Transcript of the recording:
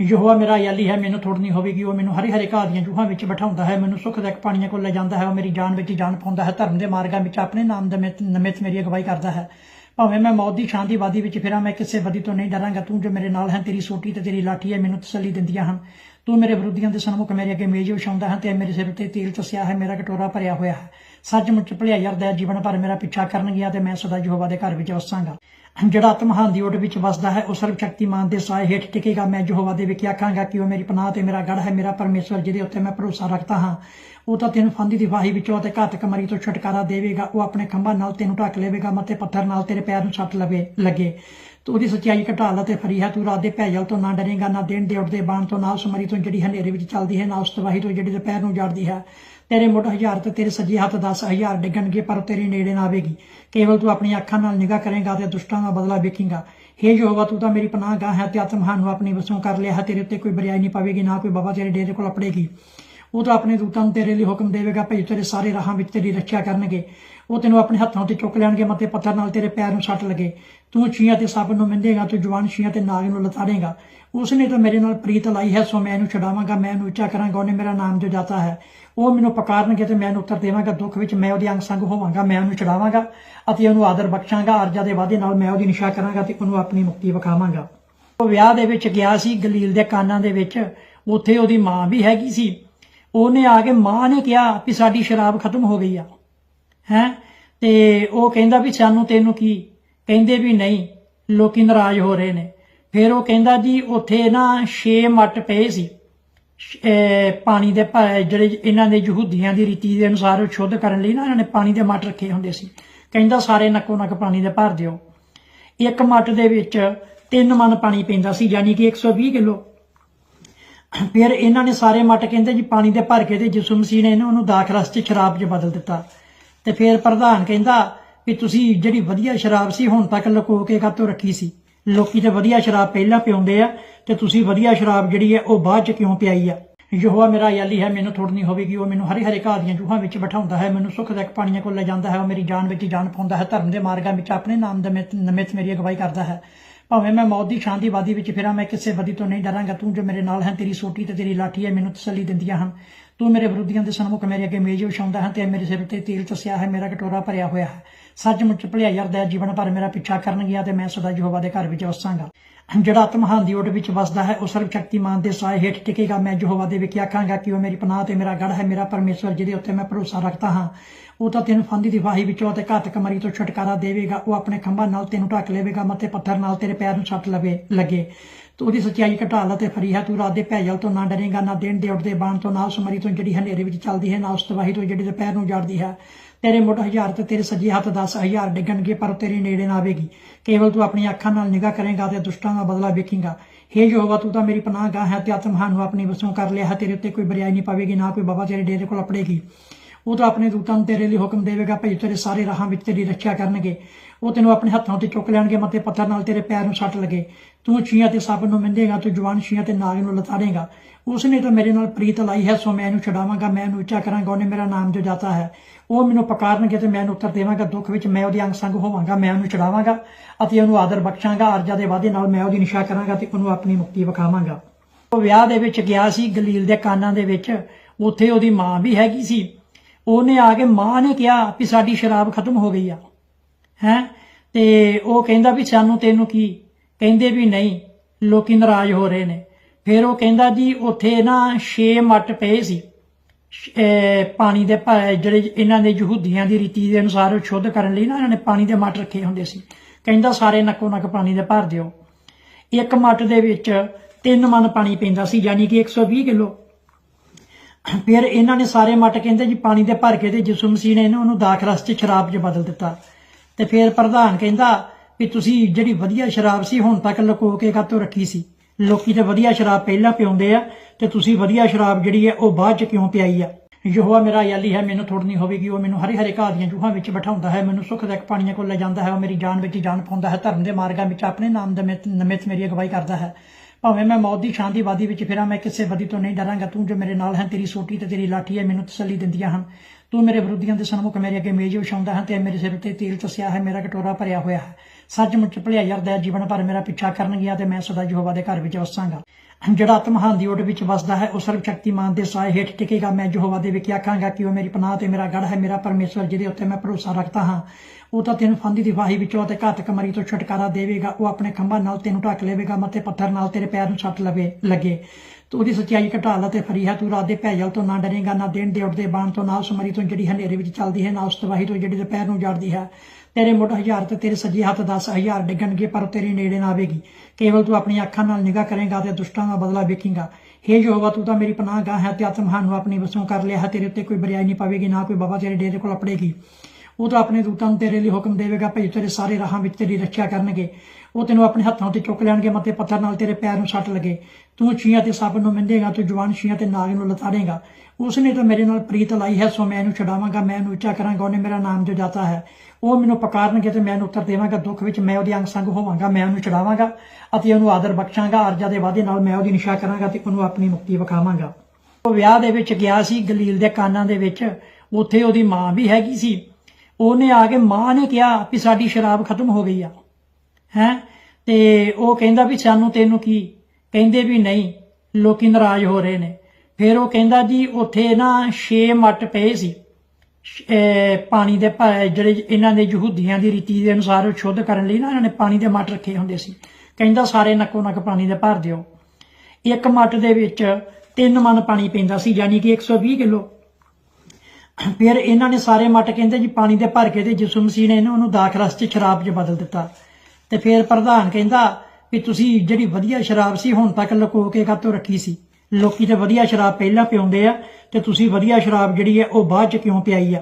ਯਹੋਵਾ ਮੇਰਾ ਯਾਲੀ ਹੈ, ਮੈਨੂੰ ਥੋੜਨੀ ਹੋਵੇਗੀ, ਉਹ ਮੈਨੂੰ ਹਰੇ ਹਰੇ ਘਾਹ ਦੀਆਂ ਜੂਹਾਂ ਵਿੱਚ ਬਿਠਾਉਂਦਾ ਹੈ, ਮੈਨੂੰ ਸੁਖਦਾਇਕ ਪਾਣੀਆਂ ਕੋਲ ਲੈ ਜਾਂਦਾ ਹੈ, ਉਹ ਮੇਰੀ ਜਾਨ ਵਿੱਚ ਜਾਨ ਪਾਉਂਦਾ ਹੈ, ਧਰਮ ਦੇ ਮਾਰਗਾਂ ਵਿੱਚ ਆਪਣੇ ਨਾਮ ਦੇ ਮਿੱਤ, ਨਮਿਤ ਮੇਰੀ ਅਗਵਾਈ ਕਰਦਾ ਹੈ। ਭਾਵੇਂ ਮੈਂ ਮੌਤ ਦੀ ਸ਼ਾਂਤੀ ਵਾਦੀ ਵਿੱਚ ਫਿਰਾਂ, ਮੈਂ ਕਿਸੇ ਬਦੀ ਤੋਂ ਨਹੀਂ ਡਰਾਂਗਾ, ਤੂੰ ਜੋ ਮੇਰੇ ਨਾਲ ਹੈ, ਤੇਰੀ ਸੋਟੀ ਤੇ ਤੇਰੀ ਲਾਠੀ ਹੈ, ਮੈਨੂੰ ਤਸੱਲੀ ਦਿੰਦੀਆਂ ਹਨ। ਤੂੰ ਮੇਰੇ ਵਿਰੋਧੀਆਂ ਦੇ ਸਨਮੁਖ ਮੇਰੇ ਅੱਗੇ ਮੇਜ ਵਿਛਾਉਂਦਾ ਹੈ ਤੇ ਮੇਰੇ ਸਿਰ ਤੇ ਤੇਲ ਤਸਿਆ ਹੈ, ਮੇਰਾ ਕਟੋਰਾ ਭਰਿਆ ਹੋਇਆ ਹੈ। ਸੱਚਮੁੱਚ ਭਲਿਆਈ ਅਰਦਾ ਜੀਵਨ ਭਰ ਮੇਰਾ ਪਿੱਛਾ ਕਰਨ ਗਿਆ ਤੇ ਮੈਂ ਸਦਾ ਯਹੋਵਾ ਦੇ ਘਰ ਵਿੱਚ ਵਸਾਂਗਾ। ਜਿਹੜਾ ਆਤਮਹਾਨ ਦੀ ਓਟ ਵਿੱਚ ਵਸਦਾ ਹੈ, ਉਹ ਸਰਵ ਸ਼ਕਤੀਮਾਨ ਦੇ ਸਾਏ ਹੇਠ ਟਿਕੇਗਾ। ਮੈਂ ਯਹੋਵਾ ਦੇ ਵਿਖੇ ਆਖਾਂਗਾ ਕਿ ਉਹ ਮੇਰੀ ਪਨਾਹ ਤੇ ਮੇਰਾ ਗੜ ਹੈ, ਮੇਰਾ ਪਰਮੇਸ਼ਵਰ ਜਿਹਦੇ ਉੱਤੇ ਮੈਂ ਭਰੋਸਾ ਰੱਖਦਾ ਹਾਂ। ਉਹ ਤਾਂ ਤੈਨੂੰ ਫੰਦੀ ਦੀ ਵਾਹੀ ਵਿੱਚੋਂ ਤੇ ਘਾਤਕ ਮਰੀ ਤੋਂ ਛੁਟਕਾਰਾ ਦੇਵੇਗਾ। ਉਹ ਆਪਣੇ ਖੰਭਾਂ ਨਾਲ ਤੈਨੂੰ ਢੱਕ ਲਵੇਗਾ ਮਤੇ ਪੱਥਰ ਨਾਲ ਤੇਰੇ ਪੈਰ ਨੂੰ ਸੱਟ ਲਵੇ, ਲੱਗੇ। ਤੂੰ ਉਹਦੀ ਸੱਚਾਈ ਘਟਾ ਲਾ ਤੇ ਫਰੀ ਹੈ। ਤੂੰ ਰਾਤ ਦੇ ਭੈਜਲ ਤੋਂ ਨਾ ਡਰੇਗਾ, ਨਾ ਦਿਨ ਦੇ ਉੱਠਦੇ ਬਾਣ ਤੋਂ, ਨਾ ਉਸ ਮਰੀ ਤੋਂ ਜਿਹੜੀ ਹਨੇਰੇ ਵਿੱਚ ਚੱਲਦੀ ਹੈ, ਨਾ ਉਸ ਤਬਾਹੀ ਤੋਂ ਜਿਹੜੀ ਦੁਪਹਿਰ ਨੂੰ ਜੜਦੀ ਹੈ। ਤੇਰੇ ਮੁੱਢ ਹਜ਼ਾਰ ਤੇ ਤੇਰੇ ਸੱਜੇ ਹੱਥ 10000 ਡਿੱਗਣਗੇ, ਪਰ ਤੇਰੇ ਨੇੜੇ ਨਾ ਆਵੇਗੀ। ਕੇਵਲ ਤੂੰ ਆਪਣੀ ਅੱਖਾਂ ਨਾਲ ਨਿਗਾਹ ਕਰੇਗਾ ਤੇ ਦੁਸ਼ਟਾਂ ਦਾ ਬਦਲਾ ਵੇਖੇਗਾ। ਹੇ ਯਹੋਵਾ, ਤੂੰ ਤਾਂ ਮੇਰੀ ਪਨਾਹ ਗਾਹ ਹੈ ਤੇ ਆਤਮਹਾਨ ਨੂੰ ਆਪਣੀ ਵਸੋਂ ਕਰ ਲਿਆ ਹੈ, ਤੇਰੇ ਉੱਤੇ ਕੋਈ ਬਰਿਆਈ ਨਹੀਂ ਪਾਵੇਗੀ, ਨਾ ਕੋਈ ਬਾਬਾ ਤੇਰੇ ਡੇਰੇ ਕੋਲ ਅਪੜੇਗੀ। ਉਹ ਤਾਂ ਆਪਣੇ ਦੂਤਾਂ ਨੂੰ ਤੇਰੇ ਲਈ ਹੁਕਮ ਦੇਵੇਗਾ ਭਈ ਤੇਰੇ ਸਾਰੇ ਰਾਹਾਂ ਵਿੱਚ ਤੇਰੀ ਰੱਖਿਆ ਕਰਨਗੇ। ਉਹ ਤੈਨੂੰ ਆਪਣੇ ਹੱਥਾਂ ਉੱਤੇ ਚੁੱਕ ਲੈਣਗੇ ਮਤੇ ਪੱਥਰ ਨਾਲ ਤੇਰੇ ਪੈਰ ਨੂੰ ਸੱਟ ਲਗੇ। ਤੂੰ ਛੀਆਂ ਤੇ ਸੱਪ ਨੂੰ ਮਿੰਦੇਗਾ ਤੂੰ ਜਵਾਨ ਚੀਆਂ ਤੇ ਨਾਗ ਨੂੰ ਲਤਾੜੇਗਾ। ਉਸ ਨੇ ਤਾਂ ਮੇਰੇ ਨਾਲ ਪ੍ਰੀਤ ਲਾਈ ਹੈ, ਸੋ ਮੈਂ ਇਹਨੂੰ ਛਡਾਵਾਂਗਾ, ਮੈਂ ਇਹਨੂੰ ਉੱਚਾ ਕਰਾਂਗਾ, ਉਹਨੇ ਮੇਰਾ ਨਾਮ ਜੋ ਜਾਤਾ ਹੈ। ਉਹ ਮੈਨੂੰ ਪਕਾਰਨਗੇ ਤੇ ਮੈਂ ਇਹਨੂੰ ਉੱਤਰ ਦੇਵਾਂਗਾ, ਦੁੱਖ ਵਿੱਚ ਮੈਂ ਉਹਦੇ ਅੰਗ ਸੰਗ ਹੋਵਾਂਗਾ, ਮੈਂ ਉਹਨੂੰ ਛਡਾਵਾਂਗਾ ਅਤੇ ਉਹਨੂੰ ਆਦਰ ਬਖਸ਼ਾਂਗਾ, ਅਰਜਾ ਦੇ ਵਾਅਦੇ ਨਾਲ ਮੈਂ ਉਹਦੀ ਨਿਸ਼ਾ ਕਰਾਂਗਾ ਤੇ ਉਹਨੂੰ ਆਪਣੀ ਮੁਕਤੀ ਵਿਖਾਵਾਂਗਾ। ਉਹ ਵਿਆਹ ਦੇ ਵਿੱਚ ਗਿਆ ਸੀ, ਗਲੀਲ ਦੇ ਕਾਨਾਂ ਦੇ ਵਿੱਚ। ਉੱਥੇ ਉਹਦੀ ਮਾਂ ਵੀ ਹੈਗੀ ਸੀ। ਉਹਨੇ ਆ ਕੇ ਮਾਂ ਨੇ ਕਿਹਾ ਵੀ ਸਾਡੀ ਸ਼ਰਾਬ ਖਤਮ ਹੋ ਗਈ ਆ। ਹੈ? ਤੇ ਉਹ ਕਹਿੰਦਾ ਵੀ ਸਾਨੂੰ ਤੈਨੂੰ ਕੀ? ਕਹਿੰਦੇ ਵੀ ਨਹੀਂ, ਲੋਕੀ ਨਾਰਾਜ਼ ਹੋ ਰਹੇ ਨੇ। ਫਿਰ ਉਹ ਕਹਿੰਦਾ ਜੀ, ਉੱਥੇ ਨਾ 6 ਮੱਟ ਪਏ ਸੀ। ਪਾਣੀ ਦੇ ਭ- ਜਿਹੜੇ ਇਹਨਾਂ ਦੇ ਯਹੂਦੀਆਂ ਦੀ ਰੀਤੀ ਦੇ ਅਨੁਸਾਰ ਸ਼ੁੱਧ ਕਰਨ ਲਈ ਨਾ ਇਹਨਾਂ ਨੇ ਪਾਣੀ ਦੇ ਮੱਟ ਰੱਖੇ ਹੁੰਦੇ ਸੀ। ਕਹਿੰਦਾ ਸਾਰੇ ਨੱਕੋ ਨੱਕ ਪਾਣੀ ਦੇ ਭਰ ਦਿਓ। ਇੱਕ ਮੱਟ ਦੇ ਵਿੱਚ 3 ਮਨ ਪਾਣੀ ਪੈਂਦਾ ਸੀ, ਯਾਨੀ ਕਿ 120 ਕਿਲੋ। ਫਿਰ ਇਹਨਾਂ ਨੇ ਸਾਰੇ ਮੱਟ ਕਹਿੰਦੇ ਜੀ ਪਾਣੀ ਦੇ ਭਰ ਕੇ ਤੇ ਯਿਸੂ ਮਸੀਹ ਨੇ ਉਹਨੂੰ ਦਾਖ ਰਸ ਚ ਸ਼ਰਾਬ 'ਚ ਬਦਲ ਦਿੱਤਾ। ਤੇ ਫਿਰ ਪ੍ਰਧਾਨ ਕਹਿੰਦਾ ਵੀ ਤੁਸੀਂ ਜਿਹੜੀ ਵਧੀਆ ਸ਼ਰਾਬ ਸੀ, ਹੁਣ ਤੱਕ ਲੁਕੋ ਕੇ ਕਾਤੋਂ ਰੱਖੀ ਸੀ? ਲੋਕੀ ਤੇ ਵਧੀਆ ਸ਼ਰਾਬ ਪਹਿਲਾਂ ਪਿਉਂਦੇ ਆ ਤੇ ਤੁਸੀਂ ਵਧੀਆ ਸ਼ਰਾਬ ਜਿਹੜੀ ਹੈ ਉਹ ਬਾਅਦ ਚ ਕਿਉਂ ਪਿਆਈ ਆ? ਯਹੋਵਾ ਮੇਰਾ ਯਾਲੀ ਹੈ, ਮੈਨੂੰ ਥੋੜਨੀ ਹੋਵੇਗੀ, ਉਹ ਮੈਨੂੰ ਹਰੇ ਹਰੇ ਘਾਹ ਦੀਆਂ ਜੂਹਾਂ ਵਿੱਚ ਬਿਠਾਉਂਦਾ ਹੈ, ਮੈਨੂੰ ਸੁਖਦਾਇਕ ਪਾਣੀਆਂ ਕੋਲ ਲੈ ਜਾਂਦਾ ਹੈ, ਉਹ ਮੇਰੀ ਜਾਨ ਵਿੱਚ ਜਾਨ ਪਾਉਂਦਾ ਹੈ, ਧਰਮ ਦੇ ਮਾਰਗਾਂ ਵਿੱਚ ਆਪਣੇ ਨਾਮ ਦੇ ਮਿੱਤ ਨਮਿਤ ਮੇਰੀ ਅਗਵਾਈ ਕਰਦਾ ਹੈ। ਭਾਵੇਂ ਮੈਂ ਮੌਤ ਦੀ ਸ਼ਾਂਤੀ ਵਾਦੀ ਵਿੱਚ ਫਿਰਾਂ, ਮੈਂ ਕਿਸੇ ਬਦੀ ਤੋਂ ਨਹੀਂ ਡਰਾਂਗਾ। ਤੂੰ ਜੋ ਮੇਰੇ ਨਾਲ ਹੈ, ਤੇਰੀ ਸੋਟੀ ਤੇ ਤੇਰੀ ਲਾਠੀ ਹੈ, ਮੈਨੂੰ ਤਸੱਲੀ ਦਿੰਦੀਆਂ ਹਨ। ਤੂੰ ਮੇਰੇ ਵਿਰੋਧੀਆਂ ਦੇ ਸਨਮੁਖ ਮੇਰੇ ਅੱਗੇ ਮੇਜ ਵਿਛਾਉਂਦਾ ਹੈ ਤੇ ਮੇਰੇ ਸਿਰ ਤੇ ਤੇਲ ਤਸਿਆ ਹੈ, ਮੇਰਾ ਕਟੋਰਾ ਭਰਿਆ ਹੋਇਆ ਹੈ। ਸੱਚਮੁੱਚ ਭਲਿਆਈ ਅਰਦਾ ਜੀਵਨ ਭਰ ਮੇਰਾ ਪਿੱਛਾ ਕਰਨ ਗਿਆ ਤੇ ਮੈਂ ਸਦਾ ਯਹੋਵਾ ਦੇ ਘਰ ਵਿੱਚ ਵਸਾਂਗਾ। ਜਿਹੜਾ ਆਤਮਹਾਨ ਦੀ ਓਟ ਵਿੱਚ ਵਸਦਾ ਹੈ, ਉਹ ਸਰਵ ਸ਼ਕਤੀਮਾਨ ਦੇ ਸਾਏ ਹੇਠ ਟਿਕੇਗਾ। ਮੈਂ ਯਹੋਵਾ ਦੇ ਵਿਖੇ ਆਖਾਂਗਾ ਕਿ ਉਹ ਮੇਰੀ ਪਨਾਹ ਤੇ ਮੇਰਾ ਗੜ ਹੈ, ਮੇਰਾ ਪਰਮੇਸ਼ਵਰ ਜਿਹਦੇ ਉੱਤੇ ਮੈਂ ਭਰੋਸਾ ਰੱਖਦਾ ਹਾਂ। ਉਹ ਤਾਂ ਤੈਨੂੰ ਫੰਦੀ ਦੀ ਵਾਹੀ ਵਿੱਚੋਂ ਤੇ ਘਾਤਕ ਮਰੀ ਤੋਂ ਛੁਟਕਾਰਾ ਦੇਵੇਗਾ। ਉਹ ਆਪਣੇ ਖੰਭਾਂ ਨਾਲ ਤੈਨੂੰ ਢੱਕ ਲਵੇਗਾ ਮਤੇ ਪੱਥਰ ਨਾਲ ਤੇਰੇ ਪੈਰ ਨੂੰ ਸੱਟ ਲਵੇ, ਲੱਗੇ। ਤੂੰ ਉਹਦੀ ਸੱਚਾਈ ਘਟਾ ਲਾ ਤੇ ਫਰੀ ਹੈ। ਤੂੰ ਰਾਤ ਦੇ ਭੈਜਲ ਤੋਂ ਨਾ ਡਰੇਗਾ, ਨਾ ਦਿਨ ਦੇ ਉੱਠਦੇ ਬਾਣ ਤੋਂ, ਨਾ ਉਸ ਮਰੀ ਤੋਂ ਜਿਹੜੀ ਹਨੇਰੇ ਵਿੱਚ ਚੱਲਦੀ ਹੈ, ਨਾ ਉਸ ਤਬਾਹੀ ਤੋਂ ਜਿਹੜੀ ਦੁਪਹਿਰ ਨੂੰ ਜੜਦੀ ਹੈ। ਤੇਰੇ ਮੁੱਢ ਹਜ਼ਾਰ ਤੇ ਤੇਰੇ ਸੱਜੇ ਹੱਥ 10000 ਡਿੱਗਣਗੇ, ਪਰ ਤੇਰੇ ਨੇੜੇ ਨਾ ਆਵੇਗੀ। ਕੇਵਲ ਤੂੰ ਆਪਣੀਆਂ ਅੱਖਾਂ ਨਾਲ ਨਿਗਾਹ ਕਰੇਗਾ ਤੇ ਦੁਸ਼ਟਾਂ ਦਾ ਬਦਲਾ ਵੇਖੇਗਾ। ਹੇ ਯਹੋਵਾ, ਤੂੰ ਤਾਂ ਮੇਰੀ ਪਨਾਹ ਗਾਹ ਹੈ ਤੇ ਆਤਮਹਾਨ ਨੂੰ ਆਪਣੀ ਵਸੋਂ ਕਰ ਲਿਆ ਹੈ, ਤੇਰੇ ਉੱਤੇ ਕੋਈ ਬਰਿਆਈ ਨਹੀਂ ਪਾਵੇਗੀ, ਨਾ ਕੋਈ ਬਾਬਾ ਤੇਰੇ ਡੇਰੇ ਕੋਲ ਅਪੜੇਗੀ। ਉਹ ਤਾਂ ਆਪਣੇ ਦੂਤਾਂ ਨੂੰ ਤੇਰੇ ਲਈ ਹੁਕਮ ਦੇਵੇਗਾ, ਭਈ ਤੇਰੇ ਸਾਰੇ ਰਾਹਾਂ ਵਿੱਚ ਤੇਰੀ ਰੱਖਿਆ ਕਰਨਗੇ। ਉਹ ਤੈਨੂੰ ਆਪਣੇ ਹੱਥਾਂ ਤੇ ਚੁੱਕ ਲੈਣਗੇ ਮਤੇ ਪੱਥਰ ਨਾਲ ਤੇਰੇ ਪੈਰ ਨੂੰ ਸੱਟ ਲਗੇ। ਤੂੰ ਚੀਆਂ ਤੇ ਸੱਪ ਨੂੰ ਮਿੰਦੇਗਾ, ਤੂੰ ਜਵਾਨ ਚੀਆਂ ਤੇ ਨਾਗ ਨੂੰ ਲਤਾੜੇਗਾ। ਉਸ ਨੇ ਤਾਂ ਮੇਰੇ ਨਾਲ ਪ੍ਰੀਤ ਲਾਈ ਹੈ, ਸੋ ਮੈਂ ਇਹਨੂੰ ਛਡਾਵਾਂਗਾ, ਮੈਂ ਇਹਨੂੰ ਉੱਚਾ ਕਰਾਂਗਾ, ਉਹਨੇ ਮੇਰਾ ਨਾਮ ਜੋ ਜਾਤਾ ਹੈ। ਉਹ ਮੈਨੂੰ ਪਕਾਰਨਗੇ ਤੇ ਮੈਂ ਇਹਨੂੰ ਉੱਤਰ ਦੇਵਾਂਗਾ, ਦੁੱਖ ਵਿੱਚ ਮੈਂ ਉਹਦੇ ਅੰਗ ਸੰਗ ਹੋਵਾਂਗਾ, ਮੈਂ ਉਹਨੂੰ ਛਡਾਵਾਂਗਾ ਅਤੇ ਉਹਨੂੰ ਆਦਰ ਬਖਸ਼ਾਂਗਾ ਅਰਜਾ ਦੇ ਵਾਅਦੇ ਨਾਲ ਮੈਂ ਉਹਦੀ ਨਿਸ਼ਾ ਕਰਾਂਗਾ ਤੇ ਉਹਨੂੰ ਆਪਣੀ ਮੁਕਤੀ ਵਿਖਾਵਾਂਗਾ। ਉਹ ਵਿਆਹ ਦੇ ਵਿੱਚ ਗਿਆ ਸੀ, ਗਲੀਲ ਦੇ ਕਾਨਾਂ ਦੇ ਵਿੱਚ। ਉੱਥੇ ਉਹਦੀ ਮਾਂ ਵੀ ਹੈਗੀ ਸੀ। ਉਹਨੇ ਆ ਕੇ ਮਾਂ ਨੇ ਕਿਹਾ ਵੀ ਸਾਡੀ ਸ਼ਰਾਬ ਖਤਮ ਹੋ ਗਈ ਆ। ਹੈ? ਤੇ ਉਹ ਕਹਿੰਦਾ ਵੀ ਸਾਨੂੰ ਤੈਨੂੰ ਕੀ? ਕਹਿੰਦੇ ਵੀ ਨਹੀਂ, ਲੋਕੀ ਨਾਰਾਜ਼ ਹੋ ਰਹੇ ਨੇ। ਫਿਰ ਉਹ ਕਹਿੰਦਾ ਜੀ, ਉੱਥੇ ਨਾ 6 ਮੱਟ ਪਏ ਸੀ। ਪਾਣੀ ਦੇ ਭ- ਜਿਹੜੇ ਇਹਨਾਂ ਦੇ ਯਹੂਦੀਆਂ ਦੀ ਰੀਤੀ ਦੇ ਅਨੁਸਾਰ ਸ਼ੁੱਧ ਕਰਨ ਲਈ ਨਾ ਇਹਨਾਂ ਨੇ ਪਾਣੀ ਦੇ ਮੱਟ ਰੱਖੇ ਹੁੰਦੇ ਸੀ। ਕਹਿੰਦਾ ਸਾਰੇ ਨੱਕੋ ਨੱਕ ਪਾਣੀ ਦੇ ਭਰ ਦਿਓ। ਇੱਕ ਮੱਟ ਦੇ ਵਿੱਚ 3 ਮਨ ਪਾਣੀ ਪੈਂਦਾ ਸੀ, ਯਾਨੀ ਕਿ 120 ਕਿਲੋ। ਫਿਰ ਇਹਨਾਂ ਨੇ ਸਾਰੇ ਮੱਟ ਕਹਿੰਦੇ ਜੀ ਪਾਣੀ ਦੇ ਭਰ ਕੇ ਤੇ ਯਿਸੂ ਮਸੀਹ ਨੇ ਇਹਨਾਂ ਨੂੰ ਦਾਖਰਸ ਚ ਸ਼ਰਾਬ 'ਚ ਬਦਲ ਦਿੱਤਾ। ਤੇ ਫਿਰ ਪ੍ਰਧਾਨ ਕਹਿੰਦਾ ਵੀ ਤੁਸੀਂ ਜਿਹੜੀ ਵਧੀਆ ਸ਼ਰਾਬ ਸੀ, ਹੁਣ ਤੱਕ ਲੁਕੋ ਕੇ ਕਾਤੋਂ ਰੱਖੀ ਸੀ? ਲੋਕੀ ਤੇ ਵਧੀਆ ਸ਼ਰਾਬ ਪਹਿਲਾਂ ਪਿਉਂਦੇ ਆ ਤੇ ਤੁਸੀਂ ਵਧੀਆ ਸ਼ਰਾਬ ਜਿਹੜੀ ਹੈ, ਉਹ ਬਾਅਦ ਚ ਕਿਉਂ ਪਿਆਈ ਆ? ਯਹੋਵਾ ਮੇਰਾ ਯਾਲੀ ਹੈ, ਮੈਨੂੰ ਥੋੜਨੀ ਹੋਵੇਗੀ, ਉਹ ਮੈਨੂੰ ਹਰੇ ਹਰੇ ਘਾਹ ਦੀਆਂ ਜੂਹਾਂ ਵਿੱਚ ਬਿਠਾਉਂਦਾ ਹੈ, ਮੈਨੂੰ ਸੁਖਦਾਇਕ ਪਾਣੀਆਂ ਕੋਲ ਲੈ ਜਾਂਦਾ ਹੈ, ਉਹ ਮੇਰੀ ਜਾਨ ਵਿੱਚ ਜਾਨ ਪਾਉਂਦਾ ਹੈ, ਧਰਮ ਦੇ ਮਾਰਗਾਂ ਵਿੱਚ ਆਪਣੇ ਨਾਮ ਦੇ ਮਿੱਤ ਨਮਿਤ ਮੇਰੀ ਅਗਵਾਈ ਕਰਦਾ ਹੈ। ਭਾਵੇਂ ਮੈਂ ਮੌਤ ਦੀ ਛਾਂ ਦੀ ਵਾਦੀ ਵਿੱਚ ਫਿਰਾਂ, ਮੈਂ ਕਿਸੇ ਬਦੀ ਤੋਂ ਨਹੀਂ ਡਰਾਂਗਾ। ਤੂੰ ਜੋ ਮੇਰੇ ਨਾਲ ਹੈ, ਤੇਰੀ ਸੋਟੀ ਤੇ ਤੇਰੀ ਲਾਠੀ ਹੈ, ਮੈਨੂੰ ਤਸੱਲੀ ਦਿੰਦੀਆਂ ਹਨ। ਤੂੰ ਮੇਰੇ ਵਿਰੋਧੀਆਂ ਦੇ ਸਨਮੁਖ, ਮੇਰੇ ਅੱਗੇ ਮੇਜ ਵਿਛਾਉਂਦਾ ਹੈ ਤੇ ਮੇਰੇ ਸਿਰ ਉੱਤੇ ਤੇਲ ਤਸਿਆ ਹੈ, ਮੇਰਾ ਕਟੋਰਾ ਭਰਿਆ ਹੋਇਆ ਹੈ। ਸੱਚਮੁੱਚ ਭਲਿਆਈ ਅਰਦਾ ਜੀਵਨ ਭਰ ਮੇਰਾ ਪਿੱਛਾ ਕਰਨਗੀਆਂ ਤੇ ਮੈਂ ਸਦਾ ਯਹੋਵਾ ਦੇ ਘਰ ਵਿੱਚ ਵਸਾਂਗਾ। ਜਿਹੜਾ ਆਤਮਹਾਨ ਦੀ ਓਟ ਵਿੱਚ ਵਸਦਾ ਹੈ, ਉਹ ਸਰਵ ਸ਼ਕਤੀਮਾਨ ਦੇ ਸਾਏ ਹੇਠ ਟਿਕੇਗਾ। ਮੈਂ ਯਹੋਵਾ ਦੇ ਵਿਖੇ ਆਖਾਂਗਾ ਕਿ ਉਹ ਮੇਰੀ ਪਨਾਹ ਤੇ ਮੇਰਾ ਗੜ ਹੈ, ਮੇਰਾ ਪਰਮੇਸ਼ਵਰ ਜਿਹਦੇ ਉੱਤੇ ਮੈਂ ਭਰੋਸਾ ਰੱਖਦਾ ਹਾਂ। ਉਹ ਤਾਂ ਤੈਨੂੰ ਫੰਦੀ ਦੀ ਵਾਹੀ ਵਿੱਚੋਂ ਅਤੇ ਘਾਤਕ ਮਰੀ ਤੋਂ ਛੁਟਕਾਰਾ ਦੇਵੇਗਾ। ਉਹ ਆਪਣੇ ਖੰਭਾਂ ਨਾਲ ਤੈਨੂੰ ਢੱਕ ਲਵੇਗਾ, ਮੱਥੇ ਪੱਥਰ ਨਾਲ ਤੇਰੇ ਪੈਰ ਨੂੰ ਸੱਟ ਲਵੇ, ਲੱਗੇ। ਤੂੰ ਉਹਦੀ ਸੱਚਾਈ ਘਟਾ ਲਾ ਤੇ ਫਰੀ ਹੈ। ਤੂੰ ਰਾਤ ਦੇ ਭੈਜਲ ਤੋਂ ਨਾ ਡਰੇਗਾ, ਨਾ ਦਿਨ ਦੇ ਉੱਡਦੇ ਬਾਣ ਤੋਂ, ਨਾ ਉਸ ਮਰੀ ਤੋਂ ਜਿਹੜੀ ਹਨੇਰੇ ਵਿੱਚ ਚੱਲਦੀ ਹੈ, ਨਾ ਉਸ ਤਬਾਹੀ ਤੋਂ ਜਿਹੜੀ ਦੁਪਹਿਰ ਨੂੰ ਜੜਦੀ ਹੈ। ਤੇਰੇ ਮੁੱਢ ਹਜ਼ਾਰ ਤੇ ਤੇਰੇ ਸੱਜੇ ਹੱਥ 10000 ਡਿੱਗਣਗੇ, ਪਰ ਤੇਰੇ ਨੇੜੇ ਨਾ ਆਵੇਗੀ। ਕੇਵਲ ਤੂੰ ਆਪਣੀਆਂ ਅੱਖਾਂ ਨਾਲ ਨਿਗਾਹ ਕਰੇਗਾ ਤੇ ਦੁਸ਼ਟਾਂ ਦਾ ਬਦਲਾ ਵੇਖੇਗਾ। ਹੇ ਯਹੋਵਾ, ਤੂੰ ਤਾਂ ਮੇਰੀ ਪਨਾਹ ਗਾਹ ਹੈ ਤੇ ਆਤਮਹਾਨ ਨੂੰ ਆਪਣੀ ਵਸੋਂ ਕਰ ਲਿਆ ਹੈ। ਤੇਰੇ ਉੱਤੇ ਕੋਈ ਬਰਿਆਈ ਨਹੀਂ ਪਵੇਗੀ, ਨਾ ਕੋਈ ਬਾਬਾ ਤੇਰੇ ਡੇਰੇ ਕੋਲ ਅਪੜੇਗੀ। ਉਹ ਤਾਂ ਆਪਣੇ ਦੂਤਾਂ ਨੂੰ ਤੇਰੇ ਲਈ ਹੁਕਮ ਦੇਵੇਗਾ, ਭਈ ਤੇਰੇ ਸਾਰੇ ਰਾਹਾਂ ਵਿੱਚ ਤੇਰੀ ਰੱਖਿਆ ਕਰਨਗੇ। ਉਹ ਤੈਨੂੰ ਆਪਣੇ ਹੱਥਾਂ ਉੱਤੇ ਚੁੱਕ ਲੈਣਗੇ, ਮੱਥੇ ਪੱਥਰ ਨਾਲ ਤੇਰੇ ਪੈਰ ਨੂੰ ਸੱਟ ਲਗੇ। ਤੂੰ ਛੀਆਂ ਤੇ ਸੱਪ ਨੂੰ ਮਿੰਦੇਗਾ ਤੂੰ ਜਵਾਨ ਛੀਆਂ ਤੇ ਨਾਗ ਨੂੰ ਲਤਾੜੇਗਾ। ਉਸਨੇ ਤਾਂ ਮੇਰੇ ਨਾਲ ਪ੍ਰੀਤ ਲਾਈ ਹੈ, ਸੋ ਮੈਂ ਇਹਨੂੰ ਛਡਾਵਾਂਗਾ, ਮੈਂ ਇਹਨੂੰ ਉੱਚਾ ਕਰਾਂਗਾ, ਉਹਨੇ ਮੇਰਾ ਨਾਮ ਜੋ ਜਾਤਾ ਹੈ। ਉਹ ਮੈਨੂੰ ਪੁਕਾਰਨਗੇ ਤੇ ਮੈਂ ਇਹਨੂੰ ਉੱਤਰ ਦੇਵਾਂਗਾ, ਦੁੱਖ ਵਿੱਚ ਮੈਂ ਉਹਦੀ ਅੰਗ ਸੰਗ ਹੋਵਾਂਗਾ, ਮੈਂ ਉਹਨੂੰ ਛਡਾਵਾਂਗਾ ਅਤੇ ਉਹਨੂੰ ਆਦਰ ਬਖਸ਼ਾਂਗਾ, ਅਰਜਾ ਦੇ ਵਾਅਦੇ ਨਾਲ ਮੈਂ ਉਹਦੀ ਨਿਸ਼ਾ ਕਰਾਂਗਾ ਤੇ ਉਹਨੂੰ ਆਪਣੀ ਮੁਕਤੀ ਵਿਖਾਵਾਂਗਾ। ਉਹ ਵਿਆਹ ਦੇ ਵਿੱਚ ਗਿਆ ਸੀ, ਗਲੀਲ ਦੇ ਕਾਨਾਂ ਦੇ ਵਿੱਚ। ਉੱਥੇ ਉਹਦੀ ਮਾਂ ਵੀ ਹੈਗੀ ਸੀ। ਉਹਨੇ ਆ ਕੇ ਮਾਂ ਨੇ ਕਿਹਾ ਵੀ ਸਾਡੀ ਸ਼ਰਾਬ ਖਤਮ ਹੋ ਗਈ ਆ। ਹੈ? ਤੇ ਉਹ ਕਹਿੰਦਾ ਵੀ ਸਾਨੂੰ ਤੈਨੂੰ ਕੀ? ਕਹਿੰਦੇ ਵੀ ਨਹੀਂ, ਲੋਕੀ ਨਾਰਾਜ਼ ਹੋ ਰਹੇ ਨੇ। ਫਿਰ ਉਹ ਕਹਿੰਦਾ ਜੀ, ਉੱਥੇ ਨਾ 6 ਮੱਟ ਪਏ ਸੀ। ਪਾਣੀ ਦੇ ਭਾ- ਜਿਹੜੇ ਇਹਨਾਂ ਦੇ ਯਹੂਦੀਆਂ ਦੀ ਰੀਤੀ ਦੇ ਅਨੁਸਾਰ ਸ਼ੁੱਧ ਕਰਨ ਲਈ ਨਾ ਇਹਨਾਂ ਨੇ ਪਾਣੀ ਦੇ ਮੱਟ ਰੱਖੇ ਹੁੰਦੇ ਸੀ। ਕਹਿੰਦਾ ਸਾਰੇ ਨੱਕੋ ਨੱਕ ਪਾਣੀ ਦੇ ਭਰ ਦਿਓ। ਇੱਕ ਮੱਟ ਦੇ ਵਿੱਚ 3 ਮਨ ਪਾਣੀ ਪੈਂਦਾ ਸੀ, ਯਾਨੀ ਕਿ 120 ਕਿਲੋ। ਫਿਰ ਇਹਨਾਂ ਨੇ ਸਾਰੇ ਮੱਟ ਕਹਿੰਦੇ ਜੀ ਪਾਣੀ ਦੇ ਭਰ ਕੇ ਤੇ ਯਿਸੂ ਮਸੀਹ ਨੇ ਇਹਨਾਂ ਉਹਨੂੰ ਦਾਖ ਰਸ ਚ ਸ਼ਰਾਬ 'ਚ ਬਦਲ ਦਿੱਤਾ। ਤੇ ਫਿਰ ਪ੍ਰਧਾਨ ਕਹਿੰਦਾ ਵੀ ਤੁਸੀਂ ਜਿਹੜੀ ਵਧੀਆ ਸ਼ਰਾਬ ਸੀ, ਹੁਣ ਤੱਕ ਲੁਕੋ ਕੇ ਕਾਤੋਂ ਰੱਖੀ ਸੀ? ਲੋਕੀ ਤੇ ਵਧੀਆ ਸ਼ਰਾਬ ਪਹਿਲਾਂ ਪਿਉਂਦੇ ਆ, ਤੇ ਤੁਸੀਂ ਵਧੀਆ ਸ਼ਰਾਬ ਜਿਹੜੀ ਹੈ ਉਹ ਬਾਅਦ ਚ ਕਿਉਂ ਪਿਆਈ ਆ?